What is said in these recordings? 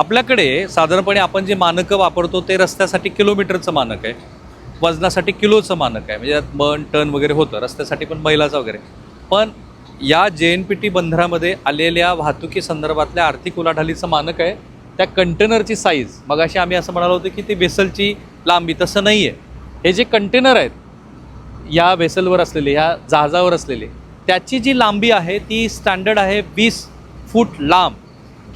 आपल्याकडे साधारणपणे आपण जे मानकं वापरतो ते रस्त्यासाठी किलोमीटरचं मानक आहे. वजनासाठी किलोचं मानक आहे. म्हणजे त्यात मन टन वगैरे होतं रस्त्यासाठी पण बैलाचं वगैरे. पण या जे एन पी टी बंदरामध्ये आलेल्या वाहतुकी संदर्भातल्या आर्थिक उलाढालीचं मानक आहे. त्या कंटेनरची साईज मगाशी आम्ही असं म्हणालो होतो की ती वेसलची लांबी तसं नाही आहे हे जे कंटेनर आहेत या वेसलवर असलेले ह्या जहाजावर असलेले त्याची जी लांबी आहे ती स्टँडर्ड आहे वीस फूट लांब.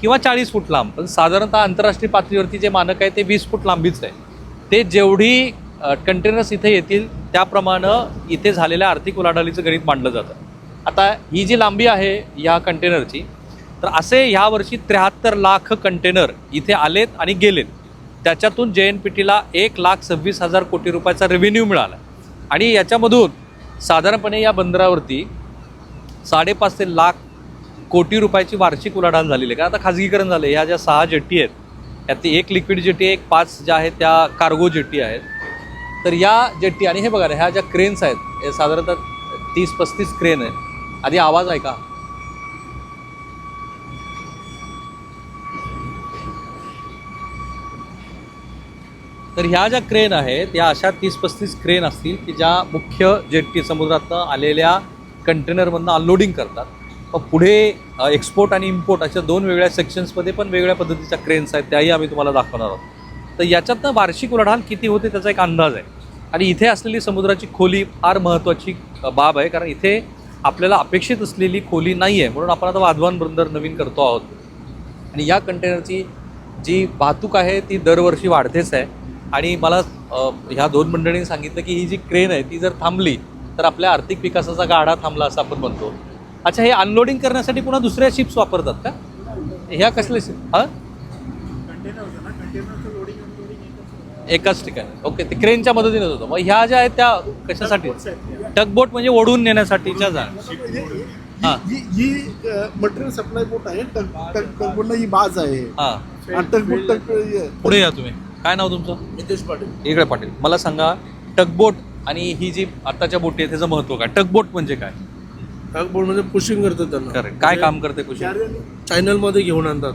किंवा चाळीस फूट लांब. पण साधारणतः आंतरराष्ट्रीय पातळीवरती जे मानक आहे ते वीस फूट लांबीच आहे. ते जेवढी कंटेनर्स इथे येतील त्याप्रमाणे इथे झालेल्या आर्थिक उलाढालीचं गणित मांडलं जातं. आता ही जी लांबी आहे ह्या कंटेनरची तर असे ह्या वर्षी त्र्याहत्तर लाख कंटेनर इथे आलेत आणि गेलेत. त्याच्यातून जे एन पी टीला एक लाख सव्वीस हजार कोटी रुपयाचा रेव्हेन्यू मिळाला. आणि याच्यामधून साधारणपणे या बंदरावरती साडेपाच ते लाख कोटी रुपयाची वार्षिक उलाढाल झालेली आहे. कारण आता खाजगीकरण झालं ह्या ज्या सहा जेट्टी आहेत यातली एक लिक्विड जेट्टी एक पाच ज्या आहेत त्या कार्गो जेट्टी आहेत. तर या जेट्टी आणि हे बघा ह्या ज्या क्रेन्स आहेत हे साधारणतः तीस पस्तीस क्रेन आहे आधी आवाज ऐका. तर ह्या ज्या क्रेन आहेत या अशा तीस पस्तीस क्रेन असतील की ज्या मुख्य जेट्टी समुद्रातनं आलेल्या कंटेनरमधनं अनलोडिंग करतात. पुढे एक्सपोर्ट आणि इम्पोर्ट अशा दोन वेगळ्या सेक्शन्समध्ये पण वेगळ्या पद्धतीच्या क्रेन्स आहेत त्याही आम्ही तुम्हाला दाखवणार आहोत. तर याच्यातनं वार्षिक उलाढाल किती होते त्याचा एक अंदाज आहे. आणि इथे असलेली समुद्राची खोली फार महत्त्वाची बाब आहे. कारण इथे आपल्याला अपेक्षित असलेली खोली नाही आहे म्हणून आपण आता वाधवान बंदर नवीन करतो आहोत. आणि या कंटेनरची जी वाहतूक आहे ती दरवर्षी वाढतेच आहे. आणि मला ह्या दोन मंडळींनी सांगितलं की ही जी क्रेन आहे ती जर थांबली तर आपल्या आर्थिक विकासाचा गाडा थांबला असं आपण म्हणतो. अच्छा हे अनलोडिंग करण्यासाठी पुन्हा दुसऱ्या शिप्स वापरतात का? ह्या कसले शिप हां? एकाच ठिकाणी. ओके ते क्रेनच्या मदतीनेच होतं. मग ह्या ज्या आहेत त्या कशासाठी? टगबोट म्हणजे ओढून नेण्यासाठीच्या जा. हां ही. ही मटेरियल सप्लाय बोट आहे टग टग टगबोटला ही बाज आहे. हां. आणि टगबोट टग हे- पुढे या तुम्ही. काय नाव तुमचं? नितेश पाटील. इकडे पाटील. मला सांगा टगबोट आणि ही जी आताच्या बोटी आहे त्याचं महत्त्व काय? टगबोट म्हणजे काय? टगबोट म्हणजे पुशिंग करतात त्यांना. करेक्ट काय काम करते कुशल चॅनलमध्ये घेऊन आणतात.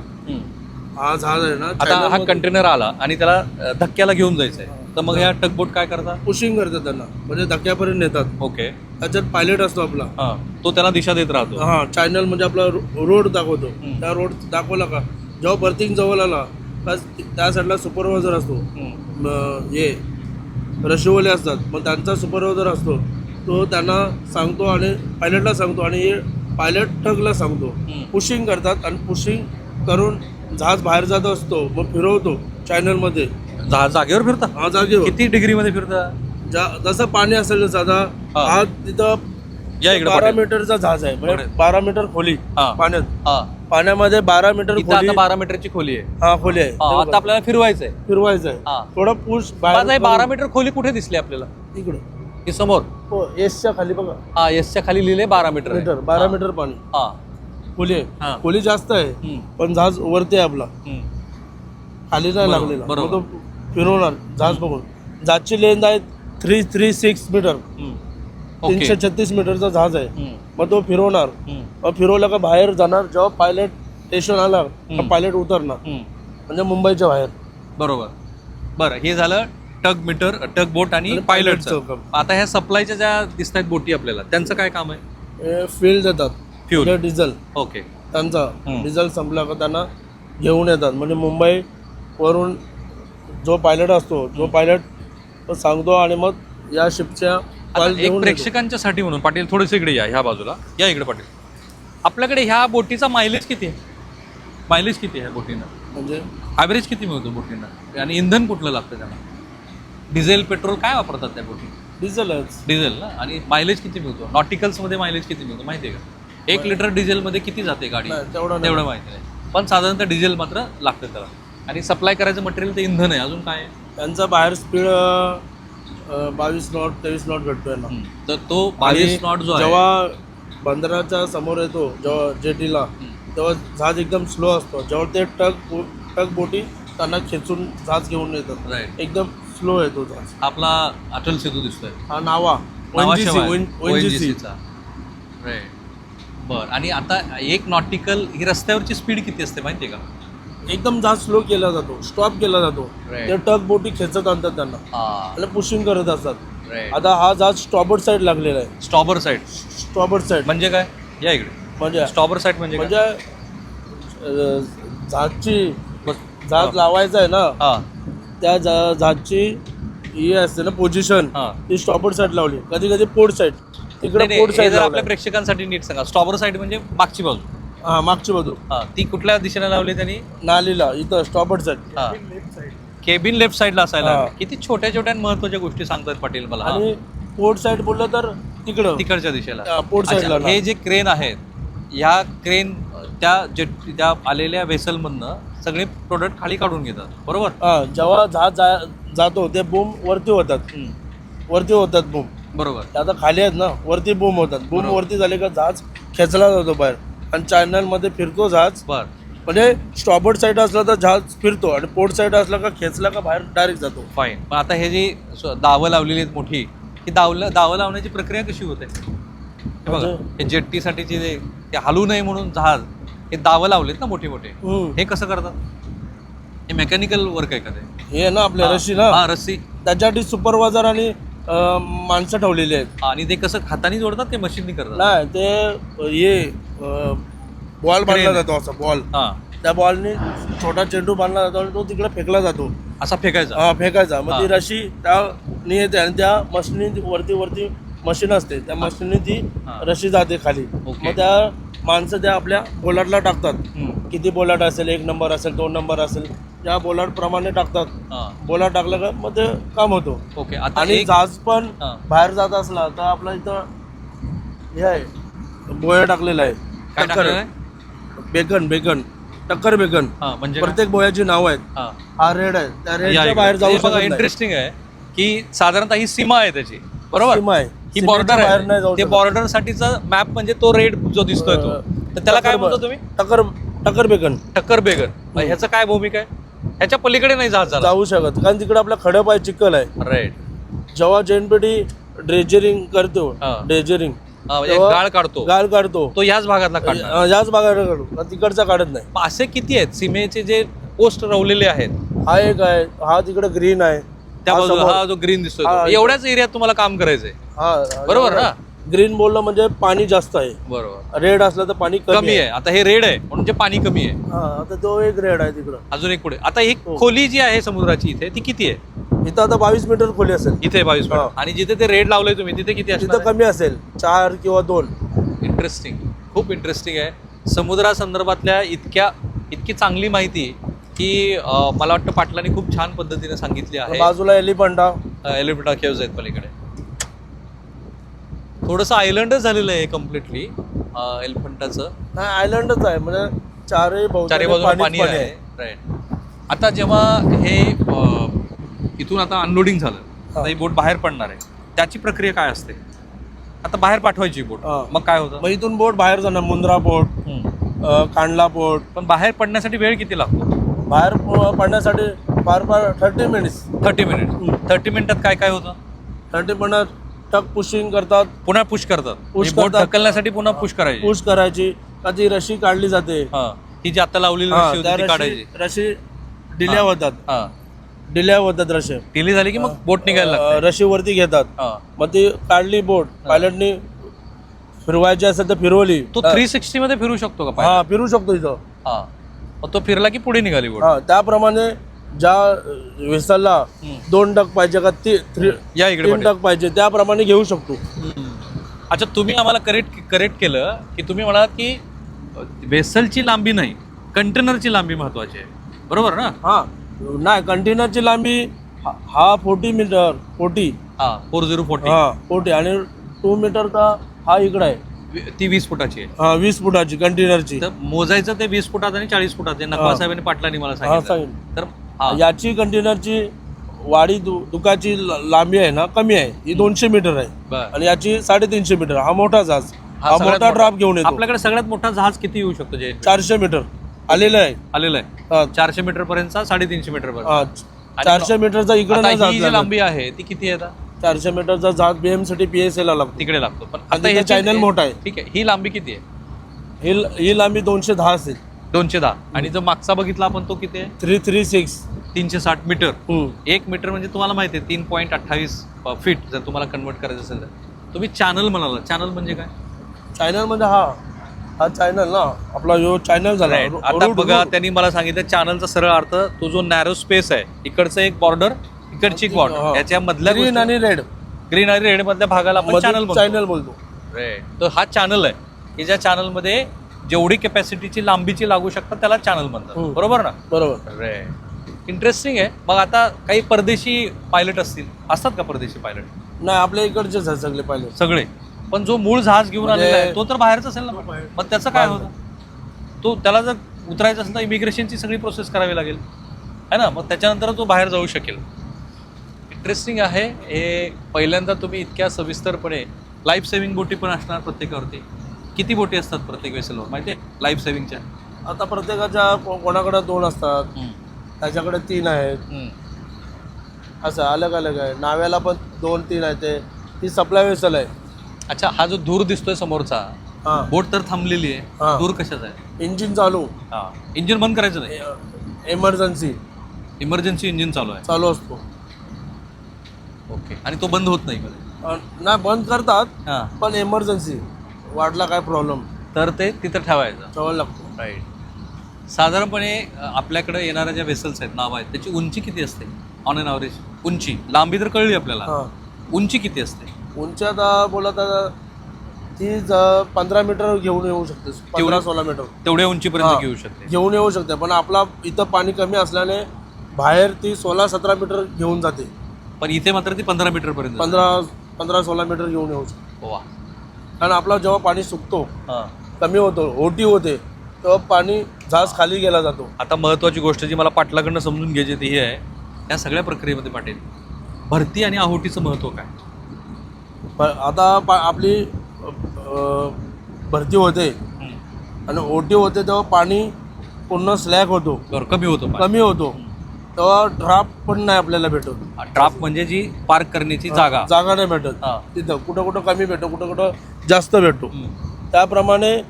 हा जहाज आहे ना आता हा कंटेनर आला आणि त्याला अ, धक्क्याला घेऊन जायचंय. तर मग ह्या टगबोट काय करतात? पुशिंग करतात त्यांना. म्हणजे धक्क्यापर्यंत नेतात. ओके त्याच्यात पायलट असतो आपला. हा. तो त्याला दिशा देत राहतो. हा चॅनल म्हणजे आपला रोड दाखवतो. हम्म. त्या रोड दाखवला का? जेव्हा बर्थिंग जवळ आला का त्या साईडला सुपरवायझर असतो. हम्म. म, हे रशिवले असतात. मग त्यांचा सुपरवायझर असतो. तो त्यांना सांगतो आणि पायलटला सांगतो आणि हे पायलट टगला सांगतो. पुशिंग करतात आणि पुशिंग करून जहाज बाहेर जात असतो मग फिरवतो चॅनलमध्ये जा जागेवर फिरता हा जागेवर किती डिग्री मध्ये फिरता जा- जसं पाणी असेल साधा हा. हा तिथं या इकडे बारा पाटील. मीटरचा जहाज आहे म्हणजे बरं. बारा मीटर खोली हा. पाण्यात हा पाण्यामध्ये बारा मीटर इथं खोली आता बारा मीटरची खोली आहे हा खोली आहे हा, आता. आपल्याला फिरवायचंय फिरवायचं हा. आहे थोडं पुश माझा हे बारा मीटर खोली कुठे दिसली आपल्याला इकडे ही समोर हो एसच्या खाली बघा हा एसच्या खाली लिहिले बारा मीटर आहे. मीटर बारा हा. मीटर पाणी हा खोली हा. आहे खोली जास्त आहे हम्म. पण जहाज वरती आहे आपला हम्म. खाली नाही बरोबर, लागलेला बरोबर. मग तो फिरवणार जहाज बघून जहाजची लेंथ आहे थ्री थ्री सिक्स मीटर हम्म. ओके तीनशे छत्तीस मीटरचा जहाज आहे हम्म. मग तो फिरवणार हम्म. मग फिरवला का बाहेर जाणार जेव्हा पायलट स्टेशन आला हम्म. का पायलट उतरणार हम्म. म्हणजे मुंबईच्या बाहेर बरोबर बरं हे झालं टग मीटर टग बोट आणि आणि पायलटचं. आता ह्या सप्लायच्या ज्या दिसत आहेत बोटी आपल्याला त्यांचं काय काम आहे? फील्ड देतात. म्हणजे डिझेल ओके त्यांचा. हम्म. डिझेल संपला का त्यांना घेऊन येतात. म्हणजे मुंबई वरून जो पायलट असतो जो पायलट सांगतो आणि मग या शिपच्या आता एक घेऊन येतो. प्रेक्षकांच्यासाठी म्हणून पाटील थोडेसे इकडे या ह्या बाजूला. या इकडे पाटील. आपल्याकडे ह्या बोटीचा मायलेज किती आहे? मायलेज किती आहे बोटीनं? म्हणजे? ॲव्हरेज किती मिळतो बोटीनं? आणि इंधन कुठलं लागतं त्यांना? डिझेल पेट्रोल काय वापरतात त्या बोटी डिझेलच. डिझेल ना? आणि मायलेज किती मिळतो? नॉटिकल्समध्ये मायलेज किती मिळतो माहिती आहे का? एक लिटर डिझेलमध्ये किती जाते गाडी? नाही, तेवढं नाही. तेवढं माहिती नाही. पण साधारणतः डिझेल मात्र लागतं त्याला. आणि सप्लाय करायचं मटेरियल ते इंधन आहे. अजून काय? आहे त्यांचा बाहेर स्पीड बावीस नॉट तेवीस नॉट भेटतोय ना. हम्म. तर तो बावीस नॉट जो आहे जेव्हा बंदराच्या समोर येतो जेव्हा जेटीला तेव्हा जहाज एकदम स्लो असतो. जेव्हा ते टग टग बोटी त्यांना खेचून जहाज घेऊन येतात. एकदम स्लो येतो जहाज आपला अटल सेतू दिसतोय. हा नावा. ONGC. चा राईट बर. आणि आता एक नॉटिकल ही रस्त्यावरची स्पीड किती असते माहिती आहे का? एकदम जहाज स्लो केला जातो. स्टॉप केला जातो. Right. ते टग बोटी खेचत आणतात त्यांना. हा. पुशिंग करत असतात. राईट आता हा जहाज स्टॉबर्ड साईड लागलेला आहे. स्टॉबर साईड स्टॉबर्ड साईड म्हणजे काय? या इकडे. म्हणजे स्टॉबर साईड म्हणजे काय? म्हणजे अं, जहाजची जहाज लावायचं आहे ना हा. त्या जहा- जहाजची ही असते ना पोझिशन हा. ती स्टॉबर्ड साईड लावली. कधी कधी पोर्ट साईड तिकडे नाही, नाही, पोर्ट हे साईड जर आपल्या प्रेक्षकांसाठी नीट सांगा. स्टॉबर साईड म्हणजे मागची बाजू. हा मागची बाजू. हा ती कुठल्या दिशेने लावली त्यांनी? नालीला इथं स्टॉबर्ड साईड हा. केबिन लेफ्ट साईडला असायला हा. हवी. किती छोट्या छोट्या आणि महत्त्वाच्या गोष्टी सांगतात पाटील मला. हा. आणि पोर्ट साईड बोललं तर तिकडं. तिकडच्या दिशेला. हा, पोर्ट साईडला. हे जे क्रेन आहेत ह्या क्रेन त्या जे त्या आलेल्या वेसलमधनं सगळे प्रोडक्ट खाली काढून घेतात. बरोबर? हा जेव्हा जहाज जा- जातो ते बूम वरती होतात. हम्म, वरती होतात बूम बरोबर. ते आता खाली आहेत ना वरती बूम होतात. बूम बरोबर. वरती झाले का जहाज खेचला जातो बाहेर. आणि चॅनलमध्ये फिरतो जहाज. बर. म्हणजे स्टॉबर्ड साईड असला तर जहाज फिरतो आणि पोर्ट साईड असला का खेचला का बाहेर डायरेक्ट जातो. फाईन पण आता हे जी स- दावं लावलेली आहेत मोठी ही दावलं दावं लावण्याची प्रक्रिया कशी होते? हे बघा म्हणजे? हे जेट्टीसाठीचे जे ते हलू नये म्हणून जहाज हे दावं लावलेत ना मोठे मोठे. हम्म. हे कसं करतात? हे मेकॅनिकल वर्क आहे का ते? हे ना आपल्या रशी ना? हा रस्सी. त्याच्यासाठी सुपरवायझर आणि अं, माणसं ठेवलेली आहेत. आणि ते कसं हाताने जोडतात की मशीननी करतात? नाही ते हे बॉल बांधला. जातो असा बॉल हा. त्या बॉलनी छोटा चेंडू बांधला जातो आणि तो तिकडे फेकला जातो. असा फेकायचा. हा फेकायचा. मग ती. रशी त्या येते आणि त्या मशीनी वरती वरती मशीन असते. त्या मशीनने ती हा. रशी जाते खाली. ओके. मग त्या माणसं त्या आपल्या बोलाटला टाकतात. किती बोलाट असेल एक नंबर असेल दोन नंबर असेल त्या बोलाट प्रमाणे टाकतात बोलाट टाकलं का मग ते काम होतो ओके आणि जहाज पण. बाहेर जात असला तर आपला इथं हे आहे बोया टाकलेला आहे टक्कर? बेकन बेकन टक्कर बेकन हा म्हणजे? प्रत्येक बोयाची नाव आहेत हा हा रेड आहे त्या या रेडच्या. बाहेर जाऊ. इंटरेस्टिंग आहे की साधारणतः ही सीमा आहे त्याची बरोबर सीमा आहे. ही सीमेच्या बॉर्डर बाहेर नाही आहे जाऊ ते शकत. बॉर्डर साठीचा मॅप म्हणजे तो रेड जो दिसतोय तो. तर त्याला काय म्हणतो तुम्ही? टक्कर टक्कर बेकन टक्कर बेगर ह्याचं काय भूमिका आहे? ह्याच्या पलीकडे नाही जहाज झाला. जाऊ शकत. कारण तिकडे आपला खडप आहे चिखल आहे. राईट जेव्हा जेनपेटी ड्रेजरिंग करतो हा. ड्रेजरिंग म्हणजे तेव्हा गाळ काढतो. गाळ काढतो. तो याच भागातला काढणार. अं, याच भागाकडे काढू. कारण तिकडचा काढत नाही. मग असे किती आहेत? सीमेचे जे पोस्ट रवलेले आहेत. हा एक आहे. हा तिकडे ग्रीन आहे. त्या हा बाजूला समोर- हा जो ग्रीन दिसतोय हा, तो. एवढ्याच एरियात तुम्हाला काम करायचंय. हा बरोबर ना? ग्रीन बोललं म्हणजे पाणी जास्त आहे. बरोबर. रेड असलं तर पाणी कमी आहे. आता हे रेड आहे म्हणजे पाणी कमी आहे. हा आता तो एक रेड आहे तिकडं. अजून एक पुढे. आता ही हो. खोली जी आहे समुद्राची इथे ती किती आहे? इथं आता बावीस मीटर खोली असेल. इथे बावीस मीटर. आणि जिथे ते रेड लावलंय तुम्ही तिथे किती तिथं असणार कमी असेल. चार किंवा दोन. इंटरेस्टिंग खूप इंटरेस्टिंग आहे. समुद्रासंदर्भातल्या इतक्या इतकी चांगली माहिती की अं, मला वाटतं पाटलांनी खूप छान पद्धतीने सांगितली आहे. बाजूला एलिफंटा एलिफंटा केव्ज आहेत पलीकडे. थोडंसं आयलंडच झालेलं आहे कम्प्लिटली एलिफंटाचं नाही आयलंडच आहे. म्हणजे चारही चारी बाजूला पाणी आहे. राईट आता जेव्हा हे अं, इथून आता अनलोडिंग झालं आता ही. बोट बाहेर पडणार आहे. त्याची प्रक्रिया काय असते? आता बाहेर पाठवायची बोट हा. मग काय होतं? मग इथून बोट बाहेर जाणार मुंद्रा बोट हम्म. कांडला बोट पण बाहेर पडण्यासाठी वेळ किती लागतो? बाहेर प- पडण्यासाठी फार फार thirty minutes thirty minute thirty मिनिटात काय काय होतं? थर्टी मिनिट टक पुशिंग करतात. पुन्हा पुश करतात. Push बोट करतात. ढकलण्यासाठी पुन्हा पुश करायची. पुश करायची. का ती रशी काढली जाते. हा. ही जी आता लावलेली हा, रशी त्या होती ती रशी काढायची. रशी डिल्या होतात. हा. डिल्या होतात रशी. टिली झाली की मग बोट निघायला लागते. अं, रशी वरती घेतात. हा. मग ती काढली बोट पायलटनी फिरवायची असेल तर फिरवली. तो थ्री सिक्स्टी मध्ये फिरू शकतो का पाय हा फिरू शकतो इथं. हा. मग तो फिरला की पुढे निघाली बोट? हा त्याप्रमाणे ज्या वेसलला. दोन टक पाहिजे का ती थ्री या इकडे तीन पाटील. टक पाहिजे त्याप्रमाणे घेऊ शकतो. अच्छा तुम्ही आम्हाला करेक्ट करेक्ट केलं की तुम्ही म्हणालात की वेसलची लांबी नाही कंटेनरची लांबी महत्वाची आहे. बरोबर ना? हा नाही कंटेनरची लांबी हा- हा फोर्टी मीटर फोर्टी. हा फोर झिरो फोर्टी. हा फोर्टी. आणि टू मीटर का हा इकडे आहे. ती वीस फुटाची आहे. हा वीस फुटाची कंटेनरची. तर मोजायचं ते वीस फुटात आणि चाळीस फुटात आहे. नकवा हा. साहेबांनी पाटलांनी मला हा सांगितलं. सांगितलं. तर हा. याची कंटेनरची वाडी दु- दुखाची ल- लांबी आहे ना कमी आहे. ही दोनशे मीटर आहे. बर. आणि याची साडेतीनशे मीटर. हा मोठा जहाज. हा सगळ्यात मोठा ड्राफ्ट घेऊन येतो. आपल्याकडे सगळ्यात मोठा जहाज किती येऊ शकतो जे चारशे मीटर. आलेलं आहे. आलेला आहे. हा, चारशे मीटर पर्यंतचा साडेतीनशे मीटर पर्यंत हा, चारशे मीटरचा इकडे आता नाही ही जात जी लागत. लांबी आहे ती किती आहे आता? चारशे मीटरचा जहाज बीएमसाठी पीएसए ला लागतो. तिकडे लागतो. पण आता ह्याची- channel मोठा आहे. ठीक आहे ही लांबी किती आहे? ही ही लांबी दोनशे दहा असेल. दोनशे दहा. आणि जो मागचा बघितला आपण तो किती आहे? Three three six. तीनशे साठ मीटर. एक मीटर म्हणजे तुम्हाला माहिती आहे तीन पॉईंट अठ्ठावीस फीट जर तुम्हाला कन्वर्ट करायचं असेल तर. तुम्ही चॅनल म्हणाला. चॅनल म्हणजे काय? चॅनलमध्ये हा हा चॅनल ना. आपला जो चॅनल झाला. आता बघा. त्यांनी मला सांगितलं चॅनलचा सरळ अर्थ तो जो नॅरो स्पेस आहे इकडचं एक बॉर्डर इकडची बॉर्डर हा. याच्या मधल्या ग्रीन आणि रेड. ग्रीन आणि रेड मधल्या भागाला आपण चॅनल चॅनल बोलतो. तर हा चॅनल आहे. की ज्या चॅनलमध्ये जेवढी कॅपॅसिटीची लांबीची लागू शकतात त्याला चॅनल म्हणतात. हम्म. बरोबर ना? बरोबर. इंटरेस्टिंग आहे. मग आता काही परदेशी पायलट असतील. असतात का परदेशी पायलट नाही आपल्या इकडचेच आहे सगळे पाहिले सगळे. पण जो मूळ जहाज घेऊन म्हणजे- आलेला आहे तो तर बाहेरच असेल ना. मग त्याचं काय. होतं? तो त्याला जर उतरायचं असेल तर इमिग्रेशनची सगळी प्रोसेस करावी लागेल. है ना? मग त्याच्यानंतर तो बाहेर जाऊ शकेल. इंटरेस्टिंग आहे. हे पहिल्यांदा तुम्ही इतक्या सविस्तरपणे लाईफ सेव्हिंग बोटी पण असणार प्रत्येकावरती. किती बोटी असतात प्रत्येक वेसेलवर माहिती आहे लाईफ सेव्हिंगच्या आता प्रत्येकाच्या कोणाकडे दोन असतात? त्याच्याकडे तीन आहेत. असं अलग अलग आहे. नाव्याला पण दोन तीन आहेत. ते ती सप्लाय वेसल आहे. अच्छा हा जो धूर दिसतोय समोरचा हा. बोट तर थांबलेली. आहे. धूर कशाचा आहे? इंजिन चालू. हा. इंजिन बंद करायचं नाही? एमर्जन्सी इमर्जन्सी इंजिन चालू आहे. चालू असतो. ओके. आणि तो बंद होत नाही नाही बंद करतात हां. पण एमर्जन्सी वाढला काय प्रॉब्लेम तर ते तिथं ठेवायचं. ठेवायला लागतो. राईट साधारणपणे अ, आपल्याकडे येणाऱ्या ज्या वेसल्स आहेत नाव आहेत त्याची उंची किती असते? ऑन अन ॲव्हरेज उंची. लांबी तर कळली आपल्याला. हां. उंची किती असते? उंची आता बोला तर ती ज- पंधरा मीटर घेऊन येऊ शकते. पंधरा सोळा मीटर तेवढ्या उंचीपर्यंत हां. घेऊ शकते. घेऊन येऊ शकते पण आपला इथं पाणी कमी असल्याने बाहेर ती सोळा सतरा मीटर घेऊन जाते. पण इथे मात्र ती पंधरा मीटर पर्यंत जाते. पंधरा पंधरा सोळा मीटर घेऊन येऊ शकते. वा. कारण आपला जेव्हा पाणी सुकतो हां. कमी होतो ओटी होते तेव्हा पाणी जहाज खाली गेला जातो. आता महत्त्वाची गोष्ट जी मला पाटलाकडनं समजून घ्यायची ती ही आहे या सगळ्या प्रक्रियेमध्ये पाटील भरती आणि आहोटीचं महत्त्व काय? पण आता पा- आपली अं, भरती होते आणि ओटी होते तेव्हा पाणी पूर्ण स्लॅक होतो. बरं कमी होतो कमी होतो. तेव्हा ड्राफ्ट पण नाही आपल्याला भेटत. ड्राफ्ट म्हणजे जी पार्क करण्याची जागा. जागा नाही भेटत. हां. तिथं कुठं कुठं कमी भेटतो कुठं कुठं जास्त भेटतो हम्म. त्याप्रमाणे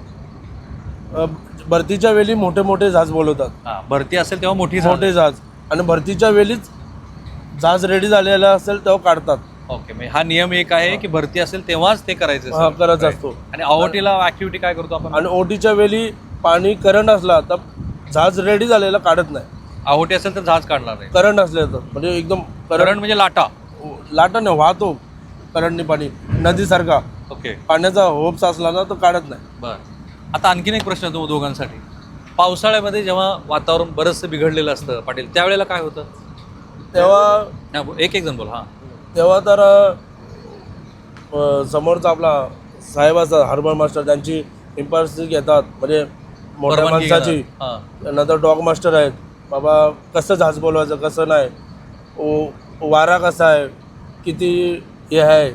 अ, भरतीच्या वेळी मोठे मोठे जहाज बोलवतात. हां भरती असेल तेव्हा मोठी झाड मोठे जहाज. आणि भरतीच्या वेळीच जहाज रेडी झालेला असेल तेव्हा काढतात. ओके म्हणजे हा नियम एक आहे की भरती असेल तेव्हाच ते करायचं हा असेल. Right. असतो. आणि अवटीला ऍक्टिव्हिटी काय करतो आपण? आणि ओटीच्या वेळी पाणी करंट असला तर जहाज रेडी झालेला काढत नाही. अहोटी असेल तर जहाज काढणार नाही करंट असले तर. म्हणजे एकदम करंट करंट म्हणजे लाटा. लाटा नाही वाहतो करंटने पाणी. नदीसारखा. ओके. पाण्याचा होप्स असला ना तो काढत नाही. बर. आता आणखीन एक प्रश्न तो दोघांसाठी. पावसाळ्यामध्ये जेव्हा वातावरण बरंचसं बिघडलेलं असतं पाटील त्यावेळेला काय होतं? तेव्हा हा, बो- एक एक जण बोल हां. तेव्हा तर अ, समोरचा आपला साहेबाचा हार्बर मास्टर त्यांची इम्पार्सी घेतात. म्हणजे मोठ्या माणसाची. हां. नंतर डॉग मास्टर आहेत. बाबा कसं जहाज बोलवायचं कसं नाही? ओ- वारा कसा आहे? किती हे आहे?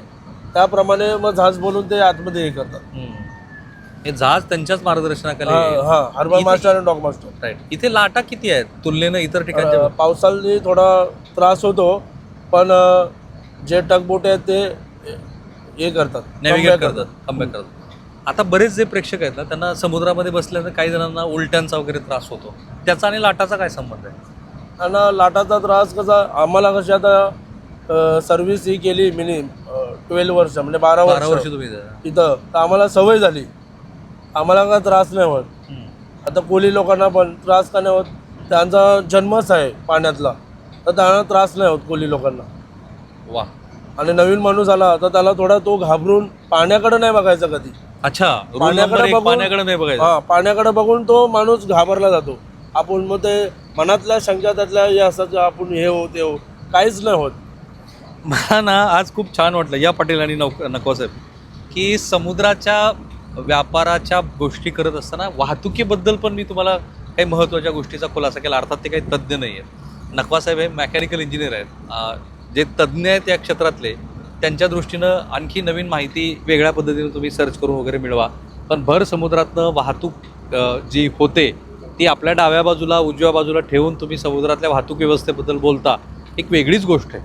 त्याप्रमाणे मग जहाज बोलून ते आतमध्ये हे करतात. हे जहाज त्यांच्याच मार्गदर्शनाखाली हा हा. इथे- मास्टर आणि डॉग मास्टर. राईट इथे लाटा किती आहेत? तुलनेनं इतर ठिकाणच्या अ, पावसाळी थोडा त्रास होतो पण अ, जे टगबोट आहेत ते हे करतात. नॅव्हिगेट करतात. कमबॅक करतात. आता बरेच जे प्रेक्षक आहेत ना त्यांना समुद्रामध्ये बसल्यानंतर काही जणांना उलट्यांचा वगैरे त्रास होतो. त्याचा आणि लाटाचा काय संबंध आहे? आणि लाटाचा त्रास कसा आम्हाला कशी आता सर्व्हिस ही केली मिनी ट्वेल्व वर्ष म्हणजे बारा बारा वर्ष. वर्ष तुम्ही इथे. इथं. तर आम्हाला सवय झाली. आम्हाला काय त्रास नाही होत. हम्म. आता कोली लोकांना पण त्रास का नाही होत? त्यांचा जन्मच आहे पाण्यातला. तर त्यांना त्रास नाही होत कोली लोकांना. वा आणि नवीन माणूस आला तर त्याला थोडा तो घाबरून पाण्याकडे नाही बघायचा कधी. अच्छा रूल पाण्याकडे नंबर एक बघून- पाण्याकडे नाही बघायचं. हा पाण्याकडे बघून तो माणूस घाबरला जातो. आपण मग ते मनातल्या शंका त्यातल्या हे असतात आपण हे हो ते हो काहीच नाही होत. मला ना आज खूप छान वाटलं या पाटील आणि नौक नकवा साहेब की समुद्राच्या व्यापाराच्या गोष्टी करत असताना वाहतुकीबद्दल पण मी तुम्हाला काही महत्त्वाच्या गोष्टीचा खुलासा केला. अर्थात ते काही तज्ज्ञ नाही आहेत नकवा साहेब हे मेकॅनिकल इंजिनियर आहेत. जे तज्ज्ञ आहेत या क्षेत्रातले त्यांच्या दृष्टीनं आणखी नवीन माहिती वेगळ्या पद्धतीने तुम्ही सर्च करून वगैरे मिळवा. पण भर समुद्रातनं वाहतूक जी होते ती आपल्या डाव्या बाजूला उजव्या बाजूला ठेवून तुम्ही समुद्रातल्या वाहतूक व्यवस्थेबद्दल बोलता एक वेगळीच गोष्ट आहे.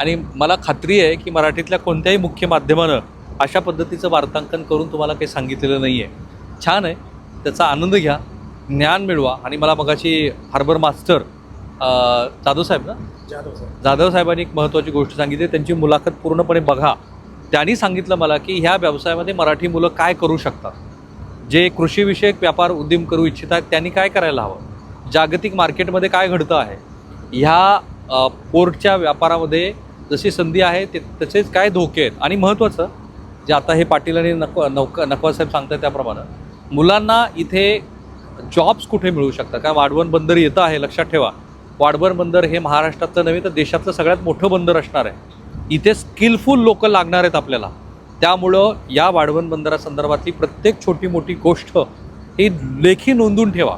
आणि मला खात्री आहे की मराठीतल्या कोणत्याही मुख्य माध्यमानं अशा पद्धतीचं वार्तांकन करून तुम्हाला काही सांगितलेलं नाही आहे छान आहे. त्याचा आनंद घ्या ज्ञान मिळवा आणि मला मगाशी हार्बर मास्टर जाधव साहेब ना? जाधव साहेबांनी एक महत्त्वाची गोष्ट सांगितली त्यांची मुलाखत पूर्णपणे बघा. त्यांनी सांगितलं मला की ह्या व्यवसायामध्ये मराठी मुलं काय करू शकतात? जे कृषीविषयक व्यापार उद्यम करू इच्छितात त्यांनी काय करायला हवं? जागतिक मार्केटमध्ये काय घडतं आहे? ह्या पोर्टच्या व्यापारामध्ये जशी संधी आहे ते तसेच काय धोके आहेत? आणि महत्त्वाचं जे आता हे पाटील आणि नक नौका नकवा साहेब सांगतात त्याप्रमाणे मुलांना इथे जॉब्स कुठे मिळू शकतात? कारण वाढवण बंदर येतं आहे लक्षात ठेवा. वाढवण बंदर हे महाराष्ट्रातलं नव्हे तर देशातलं सगळ्यात मोठं बंदर असणार आहे. इथे स्किलफुल लोक लागणार आहेत आपल्याला. त्यामुळं या वाढवण बंदरासंदर्भातली प्रत्येक छोटी मोठी गोष्ट ही लेखी नोंदून ठेवा.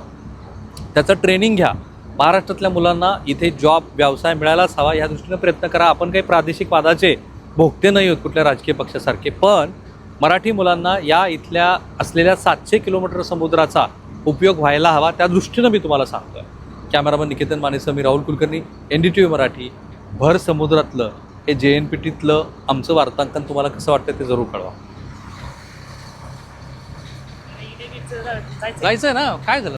त्याचं ट्रेनिंग घ्या. महाराष्ट्रातल्या मुलांना इथे जॉब व्यवसाय मिळायलाच हवा. या दृष्टीनं प्रयत्न करा. आपण काही प्रादेशिक वादाचे भोगते नाही आहोत कुठल्या राजकीय पक्षासारखे. पण मराठी मुलांना या इथल्या असलेल्या सातशे किलोमीटर समुद्राचा उपयोग व्हायला हवा. त्या दृष्टीनं मी तुम्हाला सांगतो आहे कॅमेरामन निकेतन मानेसह मी Rahul Kulkarni N D T V Marathi भर समुद्रातलं हे जे एन पी टीतलं आमचं वार्तांकन तुम्हाला कसं वाटतं ते जरूर कळवा. जायचं आहे ना? काय झालं?